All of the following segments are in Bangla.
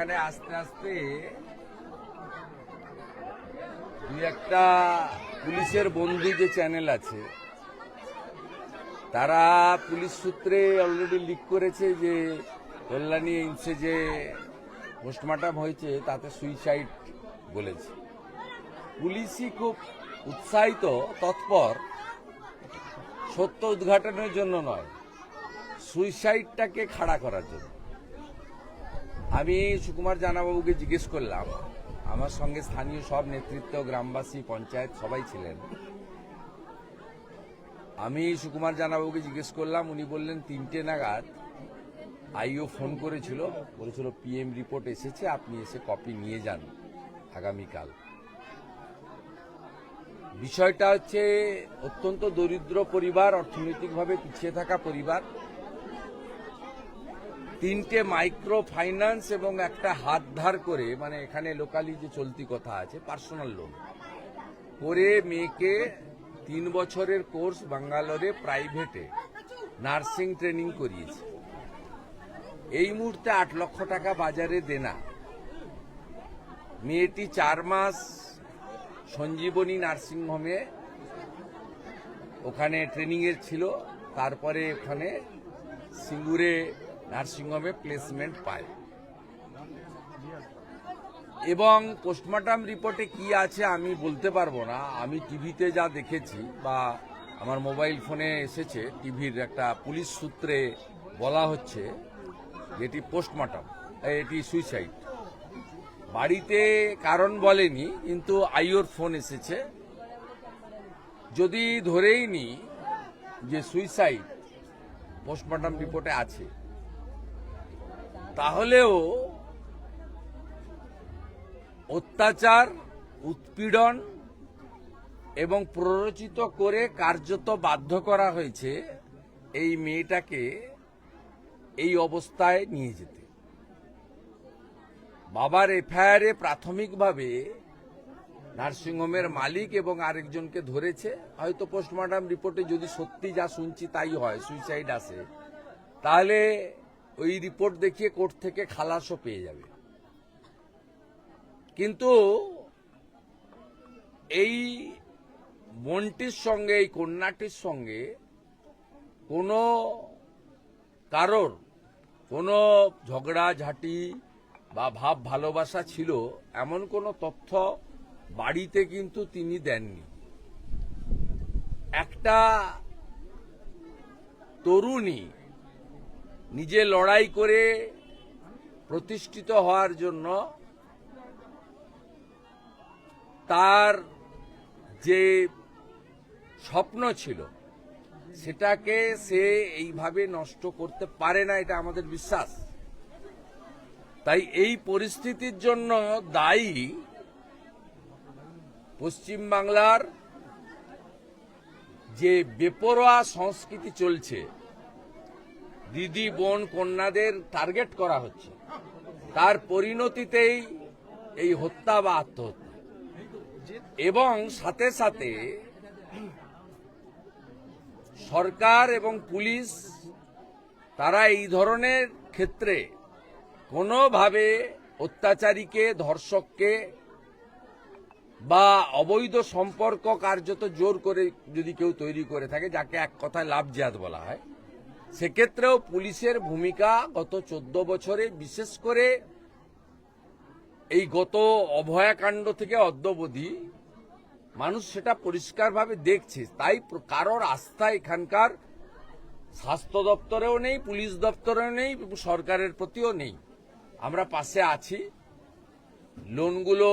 এখানে আস্তে আস্তে একটা পুলিশের বন্দি যে চ্যানেল আছে, তারা পুলিশ সূত্রে অলরেডি লিক করেছে যে কল্যাণী এইমসে যে পোস্টমর্টম হয়েছে, তাতে সুইসাইড বলেছে। পুলিশই খুব উৎসাহিত, তৎপর, সত্য উদ্ঘাটনের জন্য নয় সুইসাইডটাকে খাড়া করার জন্য। আমি সুকুমার জানাবাবুকে জিজ্ঞেস করলাম, আমার সঙ্গে স্থানীয় সব নেতৃত্ব, গ্রামবাসী, পঞ্চায়েত সবাই ছিলেন। আমি সুকুমার জানাবাবুকে জিজ্ঞেস করলাম, উনি বললেন, তিনটে নাগাদ আইও ফোন করেছিল, বলেছিল, পিএম রিপোর্ট এসেছে, আপনি এসে কপি নিয়ে যান আগামীকাল। বিষয়টা হচ্ছে, অত্যন্ত দরিদ্র পরিবার, অর্থনৈতিকভাবে পিছিয়ে থাকা পরিবার। তিনটে মাইক্রো ফাইন্যান্স এবং একটা হাত ধার করে মানে এখানে লোকালি যে চলতি কথা আছে পার্সোনাল লোন করে মেয়েকে তিন বছরের কোর্স বাঙ্গালোরে প্রাইভেটে নার্সিং ট্রেনিং করিয়েছে। এই মুহূর্তে আট লক্ষ টাকা বাজারে দেনা। মেয়েটি চার মাস সঞ্জীবনী নার্সিং হোমে ওখানে ট্রেনিং এর ছিল, তারপরে ওখানে সিঙ্গুরে নার্সিংহোমে প্লেসমেন্ট পায়। এবং পোস্টমর্টম রিপোর্টে কি আছে আমি বলতে পারব না। আমি টিভিতে যা দেখেছি বা আমার মোবাইল ফোনে এসেছে, টিভির একটা পুলিশ সূত্রে বলা হচ্ছে এটি পোস্টমর্টম এটি সুইসাইড বাড়িতে কারণ বলেনি, কিন্তু আইওর ফোন এসেছে। যদি ধরেই নি যে সুইসাইড পোস্টমর্টম রিপোর্টে আছে তাহলেও অত্যাচার, উৎপীড়ন এবং প্ররোচিত করে কার্যত বাধ্য করা হয়েছে এই মেয়েটাকে এই অবস্থায় নিয়ে যেতে। বাবার এফআইআরে প্রাথমিকভাবে নার্সিংহোমের মালিক এবং আরেকজনকে ধরেছে। হয়তো পোস্টমর্টম রিপোর্টে যদি সত্যি যা শুনছি তাই হয়, সুইসাইড আসে তাহলে ওই রিপোর্ট দেখিয়ে কোর্ট থেকে খালাসও পেয়ে যাবে। কিন্তু এই বোনটির সঙ্গে, এই কন্যাটির সঙ্গে কোনো কারোর কোনো ঝগড়া ঝাঁটি বা ভাব ভালোবাসা ছিল, এমন কোনো তথ্য বাড়িতে কিন্তু তিনি দেননি। একটা তরুণী নিজে লড়াই করে প্রতিষ্ঠিত হওয়ার জন্য তার যে স্বপ্ন ছিল, সেটাকে সে এইভাবে নষ্ট করতে পারে না, এটা আমাদের বিশ্বাস। তাই এই পরিস্থিতির জন্য দায়ী পশ্চিমবাংলার যে বেপরোয়া সংস্কৃতি চলছে দিদি, বোন, কন্যাদের টার্গেট করা হচ্ছে। তার পরিণতিতেই এই হত্যা বা আত্মহত্যা। এবং সাথে সাথে সরকার এবং পুলিশ তারা এই ধরনের ক্ষেত্রে কোনোভাবে অত্যাচারীকে, ধর্ষককে বা অবৈধ সম্পর্ক কার্যত জোর করে যদি কেউ তৈরি করে থাকে, যাকে এক কথায় লাভজাত বলা হয় সেক্ষেত্রেও পুলিশের ভূমিকা গত চোদ্দ বছরে, বিশেষ করে এই গত অভয়াকাণ্ড থেকে অদ্যবধি মানুষ সেটা পরিষ্কারভাবে দেখছে। তাই কারোর আস্থা এখানকার স্বাস্থ্য দপ্তরেও নেই, পুলিশ দপ্তরেও নেই, সরকারের প্রতিও নেই। আমরা পাশে আছি। লোনগুলো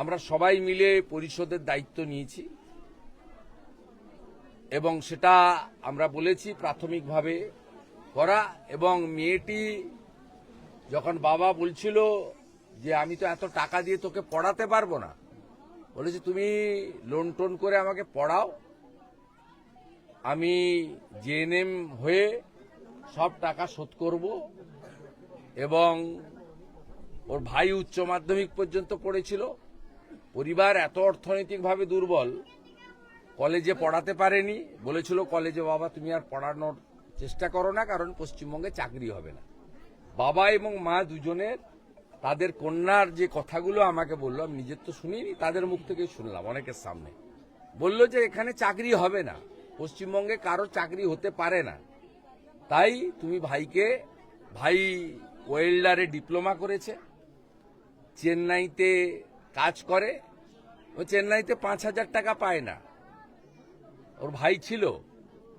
আমরা সবাই মিলে পরিশোধের দায়িত্ব নিয়েছি। এবং সেটা আমরা বলেছি প্রাথমিকভাবে করা এবং মেয়েটি যখন বাবা বলছিল যে আমি তো এত টাকা দিয়ে তোকে পড়াতে পারব না, বলেছি, তুমি লোন টোন করে আমাকে পড়াও। আমি জেএনএম হয়ে সব টাকা শোধ করব এবং ওর ভাই উচ্চ মাধ্যমিক পর্যন্ত পড়েছিল। পরিবার এত অর্থনৈতিকভাবে দুর্বল কলেজে পড়াতে পারেনি। বলেছিল, কলেজে বাবা, তুমি আর পড়ানোর চেষ্টা করো না, কারণ পশ্চিমবঙ্গে চাকরি হবে না। বাবা এবং মা দুজনের, তাদের কন্যার যে কথাগুলো আমাকে বলল, আমি নিজের তো শুনিনি, তাদের মুখ থেকে শুনলাম অনেকের সামনে। বলল যে, এখানে চাকরি হবে না, পশ্চিমবঙ্গে কারও চাকরি হতে পারে না। তাই তুমি ভাইকে, ভাই ওয়েল্ডারে ডিপ্লোমা করেছে, চেন্নাইতে কাজ করে, ও চেন্নাইতে পাঁচ হাজার টাকা পায় না। ওর ভাই ছিল।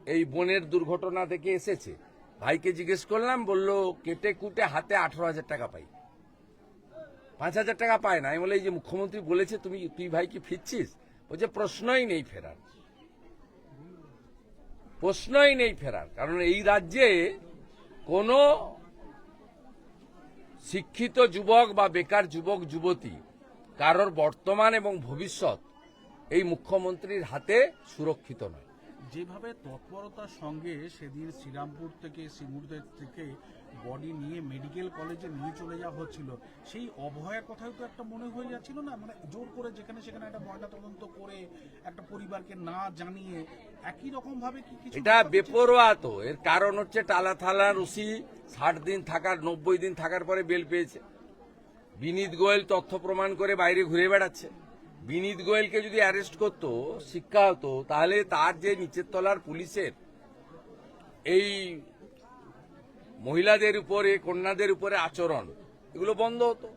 এই বোনের দুর্ঘটনা থেকে এসেছে। ভাইকে জিজ্ঞেস করলাম, বলল, কেটে কুটে হাতে আঠারো হাজার টাকা পাই। পাঁচ হাজার টাকা পায় না। আমি বলে এই যে মুখ্যমন্ত্রী বলেছে, তুমি, তুই ভাই কি ফিরছিস? ও যে প্রশ্নই নেই ফেরার। প্রশ্নই নেই ফেরার। কারণ এই রাজ্যে কোনো শিক্ষিত যুবক বা বেকার যুবক, যুবতী, কারোর বর্তমান এবং ভবিষ্যৎ এই মুখ্যমন্ত্রীর হাতে সুরক্ষিত নয়। যেভাবে তৎপরতার সঙ্গে সেদিন শ্রীরামপুর থেকে সিঙ্গুরদের থেকে বডি নিয়ে মেডিকেল কলেজে নিয়ে চলে যাওয়া হচ্ছিল সেই অভয়ের কথাও তো একটা মনে হয়ে যাচ্ছিল না? মানে জোর করে যেখানে সেখানে একটা ময়না তদন্ত করে একটা পরিবারকে না জানিয়ে একই রকম ভাবে কি কিছু এটা বেপরোয়া তো। এর কারণ হচ্ছে টালা থালার ওসি ষাট দিন থাকার নব্বই দিন থাকার পরে বেল পেয়েছে। বিনীত গোয়েল তথ্য প্রমাণ করে বাইরে ঘুরে বেড়াচ্ছে। বিনীত গোয়েলকে যদি অ্যারেস্ট করতো, শিক্ষা হতো, তাহলে তার যে নিচের তলার পুলিশের এই মহিলাদের উপরে, কন্যাদের উপরে আচরণ, এগুলো বন্ধ হতো।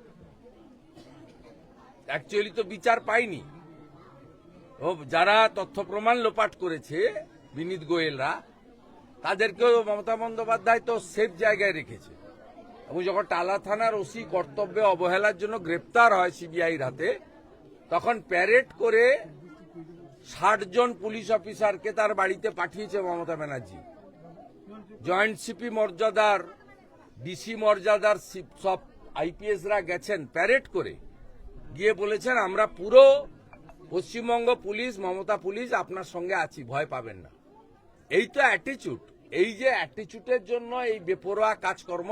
অ্যাকচুয়ালি তো বিচার পাইনি ও, যারা তথ্য প্রমাণ লোপাট করেছে বিনীত গোয়েলরা, তাদেরকেও মমতা বন্দ্যোপাধ্যায় তো সেফ জায়গায় রেখেছে। এবং যখন টালা থানার ওসি কর্তব্যে অবহেলার জন্য গ্রেপ্তার হয় সিবিআইর হাতে তখন প্যারেড করে ষাট জন পুলিশ অফিসারকে তার বাড়িতে পাঠিয়েছে মমতা ব্যানার্জি। জয়েন্ট সিপি মর্যাদার ডিসি মর্যাদার সব আইপিএসরা গেছেন প্যারেড করে। গিয়ে বলেছেন, আমরা পুরো পশ্চিমবঙ্গ পুলিশ, মমতা পুলিশ আপনার সঙ্গে আছি, ভয় পাবেন না। এই তো অ্যাটিচিউড এই যে অ্যাটিচিউডের জন্য এই বেপরোয়া কাজকর্ম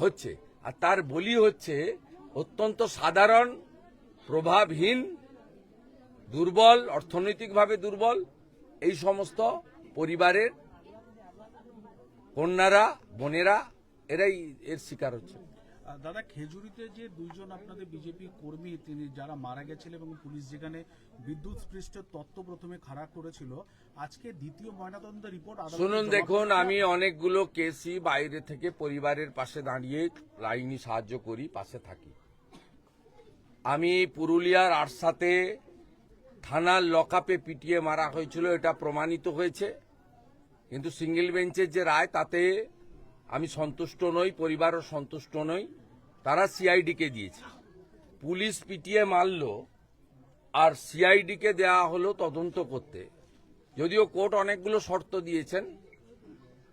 হচ্ছে। আর তার বলি হচ্ছে, অত্যন্ত সাধারণ প্রভাবহীন দুর্বল অর্থনৈতিকভাবে দুর্বল এই সমস্ত পরিবারের কন্যারা বোনেরা এরাই এর শিকার হচ্ছে। দাদা খেজুরিতে যে দুইজন আপনাদের বিজেপি কর্মী তিনি যারা মারা গেছিলেন এবং পুলিশ যেখানে বিদ্যুৎ স্পৃষ্ট তত্ত্ব প্রথমে খারাপ করেছিল আজকে দ্বিতীয় ময়নাতদন্ত রিপোর্ট শুনুন দেখুন আমি অনেকগুলো কেসি বাইরে থেকে পরিবারের পাশে দাঁড়িয়ে লাইনি সাহায্য করি পাশে থাকি। আমি পুরুলিয়ার আরসাতে থানার লকআপে পিটিয়ে মারা হয়েছিল, এটা প্রমাণিত হয়েছে। কিন্তু সিঙ্গেল বেঞ্চের যে রায়, তাতে আমি সন্তুষ্ট নই, পরিবারও সন্তুষ্ট নই। তারা সিআইডিকে দিয়েছে। পুলিশ পিটিয়ে মারল আর সিআইডিকে দেওয়া হলো তদন্ত করতে। যদিও কোর্ট অনেকগুলো শর্ত দিয়েছেন,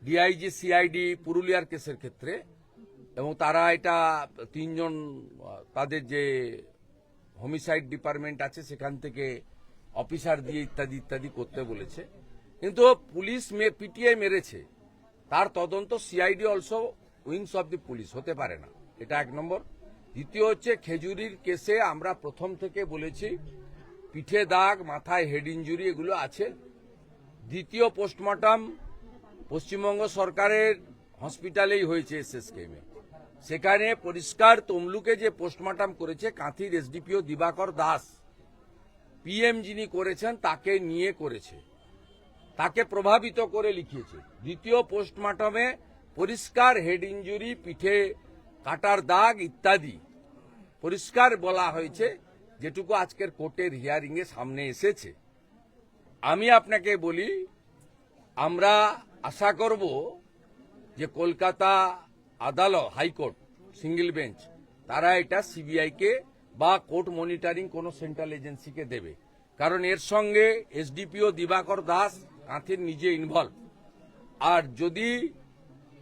ডিআইজি, সিআইডি, পুরুলিয়ার কেসের ক্ষেত্রে, এবং তারা এটা তিনজন, তাদের যে হোমিসাইড ডিপার্টমেন্ট আছে, সেখান থেকে অফিসার দিয়ে ইত্যাদি ইত্যাদি করতে বলেছে। কিন্তু পুলিশ পিটিয়ে মেরেছে। তার তদন্ত CID also wings of the police হতে পারে না। এটা এক নম্বর। দ্বিতীয় হচ্ছে, খেজুরির কেসে আমরা প্রথম থেকে বলেছি, পিঠে দাগ, মাথায় হেড ইঞ্জুরি এগুলো আছে। দ্বিতীয় পোস্টমর্টম পশ্চিমবঙ্গ সরকারের হসপিটালেই হয়েছে এসএসকেমে সেখানে পরিষ্কার তমলুকে যে পোস্টমর্টম করেছে কাঁথির এসডিপিও দিবাকর দাস, পিএম যিনি করেছেন তাকে নিয়ে করেছে। তাকে প্রভাবিত করে লিখিয়েছে। দ্বিতীয় পোস্টমর্টমে পরিষ্কার হেড ইঞ্জুরি পিঠে কাটার দাগ ইত্যাদি পরিষ্কার বলা হয়েছে, যেটুকু আজকের কোর্টের হিয়ারিং এ সামনে এসেছে। আমি আপনাকে বলি, আমরা আশা করব যে কলকাতা আদালত হাইকোর্ট সিঙ্গেল বেঞ্চ তারা এটা সিবিআইকে বা কোর্ট মনিটরিং কোনো সেন্ট্রাল এজেন্সিকে দেবে। কারণ এর সঙ্গে এসডিপিও দিবাকর দাস কাঁথির নিজে ইনভলভ আর যদি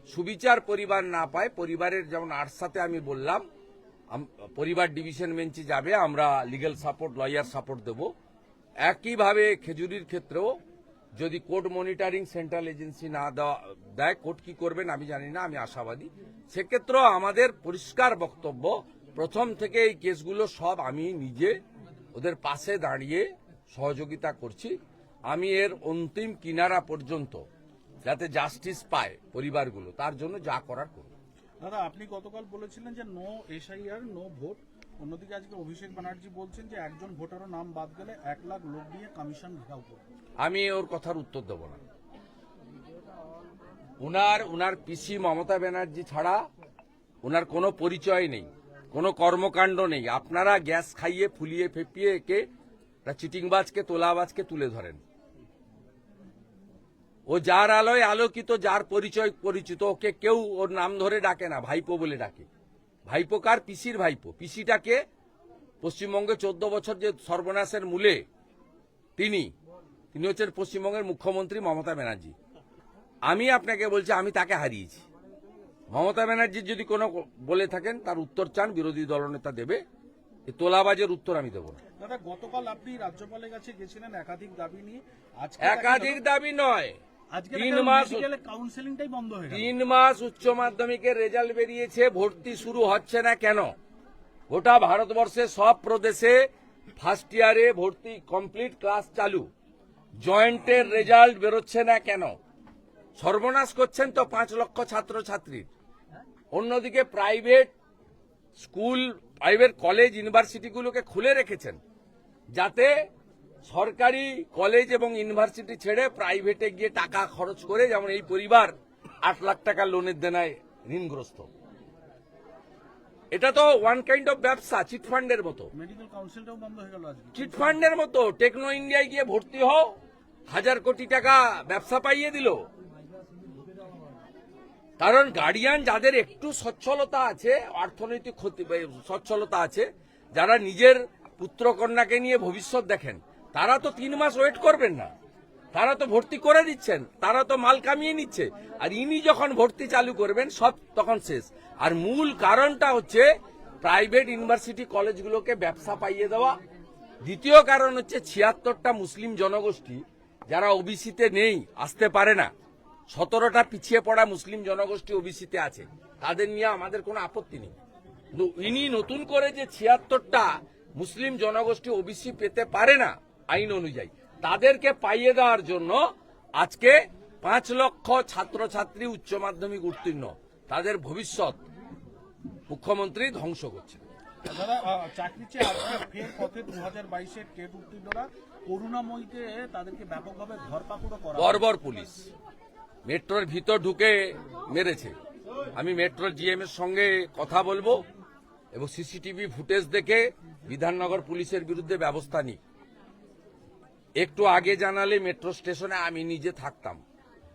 সুবিচার পরিবার না পায়, পরিবারের যেমন আটসাতে আমি বললাম পরিবার ডিভিশন বেঞ্চে যাবে, আমরা লিগ্যাল সাপোর্ট লয়ার সাপোর্ট দেব। একইভাবে খেজুরির ক্ষেত্রেও যদি কোর্ট মনিটরিং সেন্ট্রাল এজেন্সি না দেয়, কোর্ট কি করবেন আমি জানি না, আমি আশাবাদী। সেক্ষেত্রেও আমাদের পরিষ্কার বক্তব্য, প্রথম থেকে এই কেসগুলো সব আমি নিজে ওদের পাশে দাঁড়িয়ে সহযোগিতা করছি। আমি এর অন্তিম কিনারা পর্যন্ত যাতে জাস্টিস পায় পরিবারগুলো, তার জন্য যা করার করব দাদা, আপনি গতকাল বলেছিলেন যে নো এসআইআর নো ভোট অন্যদিকে আজকে অভিষেক ব্যানার্জি বলছেন যে একজন ভোটারও নাম বাদ গেলে এক লাখ লোক দিয়ে কমিশন ঘেরাও করবে। আমি ওর কথার উত্তর দেব না। উনার উনার পিসি মমতা ব্যানার্জি ছাড়া উনার কোনো পরিচয় নেই, কোনো কর্মকাণ্ড নেই। আপনারা গ্যাস খাইয়ে, ফুলিয়ে, ফেপিয়ে একে চিটিংবাজকে, তোলাবাজকে তুলে ধরেন। ও যার আলোয় আলোকিত, যার পরিচয় পরিচিত, ওকে কেউ ওর নাম ধরে ডাকে না, ভাইপো বলে ডাকে। ভাইপো কার? পিসির ভাইপো। পিসিটাকে পশ্চিমবঙ্গে চোদ্দ বছর যে সর্বনাশের মূলে তিনি তিনি হচ্ছেন পশ্চিমবঙ্গের মুখ্যমন্ত্রী মমতা ব্যানার্জি। আমি আপনাকে বলছি আমি তাকে হারিয়েছি। মমতা ব্যানার্জির যদি কোনো বলে থাকেন তার উত্তর চান বিরোধী দলনেতা দেবে। তোলাবাজের উত্তর আমি দেবো না। দাদা গতকাল আপনি রাজ্যপালের কাছে গেছিলেন একাধিক দাবি নিয়ে। একাধিক দাবি নয়। তিন মাস কাউন্সেলিংটাই বন্ধ হয়ে তিন মাস উচ্চ মাধ্যমিকের রেজাল্ট বেরিয়েছে ভর্তি শুরু হচ্ছে না কেন? গোটা ভারতবর্ষে সব প্রদেশে ফার্স্ট ইয়ারে ভর্তি কমপ্লিট ক্লাস চালু। জয়েন্টের রেজাল্ট বেরোচ্ছে না কেন? সর্বনাশ করছেন তো পাঁচ লক্ষ ছাত্রছাত্রীর। অন্যদিকে প্রাইভেট স্কুল প্রাইভেট কলেজ ইউনিভার্সিটিগুলোকে খুলে রেখেছেন। যাতে সরকারি কলেজ এবং ইউনিভার্সিটি ছেড়ে প্রাইভেটে গিয়ে টাকা খরচ করে যেমন এই পরিবার আট লাখ টাকা লোনের দেনায় ঋণগ্রস্ত। এটা তো ওয়ান কাইন্ড অফ ব্যবসা চিটফান্ডের মতো। চিটফান্ডের মতো। টেকনো ইন্ডিয়ায় গিয়ে ভর্তি হও হাজার কোটি টাকা ব্যবসা পাইয়ে দিল। কারণ গার্ডিয়ান যাদের একটু সচ্ছলতা আছে অর্থনৈতিক ক্ষতি সচ্ছলতা আছে যারা নিজের পুত্র কন্যাকে নিয়ে ভবিষ্যৎ দেখেন তারা তো তিন মাস ওয়েট করবেন না। তারা তো ভর্তি করে দিচ্ছেন তারা তো মাল কামিয়ে নিচ্ছে। আর ইনি যখন ভর্তি চালু করবেন, সব তখন শেষ। আর মূল কারণটা হচ্ছে প্রাইভেট ইউনিভার্সিটি কলেজগুলোকে ব্যবসা পাইয়ে দেওয়া। দ্বিতীয় কারণ হচ্ছে ছিয়াত্তরটা মুসলিম জনগোষ্ঠী, যারা ওবিসিতে নেই, আসতে পারে না। সতেরোটা পিছিয়ে পড়া মুসলিম জনগোষ্ঠী ওবিসিতে আছে। তাদের নিয়ে আমাদের কোনো আপত্তি নেই। ইনি নতুন করে যে ছিয়াত্তরটা মুসলিম জনগোষ্ঠী ওবিসি পেতে পারে না আইন অনুযায়ী। তাদেরকে পাইয়ে দেওয়ার জন্য আজকে পাঁচ লক্ষ ছাত্রছাত্রী উচ্চ মাধ্যমিক উত্তীর্ণ। তাদের ভবিষ্যৎ মুখ্যমন্ত্রী ধ্বংস করছে। চাকরি চেয়ে আজকে ফের পথে দু হাজার বাইশের টেট উত্তীর্ণরা। করুণাময়ীতে তাদেরকে ব্যাপকভাবে ধরপাকড়ও করা বর্বর পুলিশ। মেট্রোর ভিতর ঢুকে মেরেছে। আমি মেট্রো জিএম এর সঙ্গে কথা বলব এবং সিসিটিভি ফুটেজ দেখে বিধাননগর পুলিশের বিরুদ্ধে ব্যবস্থা নিই একটু আগে জানালে মেট্রো স্টেশনে আমি নিজে থাকতাম।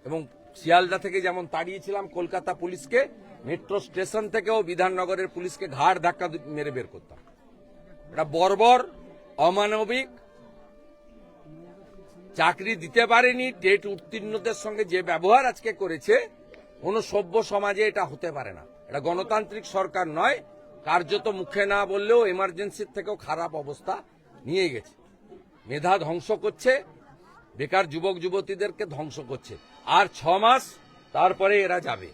এবং শিয়ালদা থেকে যেমন তাড়িয়েছিলাম কলকাতা পুলিশকে, মেট্রো স্টেশন থেকেও বিধাননগরের পুলিশকে ঘাড় ধাক্কা মেরে বের করতাম। এটা বর্বর, অমানবিক, চাকরি দিতে পারেনি, টেট উত্তীর্ণদের সঙ্গে যে ব্যবহার আজকে করেছে, কোনো সভ্য সমাজে এটা হতে পারে না। এটা গণতান্ত্রিক সরকার নয়, কার্যত মুখে না বললেও এমার্জেন্সির থেকেও খারাপ অবস্থা নিয়ে গেছে। মেধা ধ্বংস করছে বেকার যুবক যুবতীদেরকে ধ্বংস করছে। আর ছ মাস তারপরে এরা যাবে।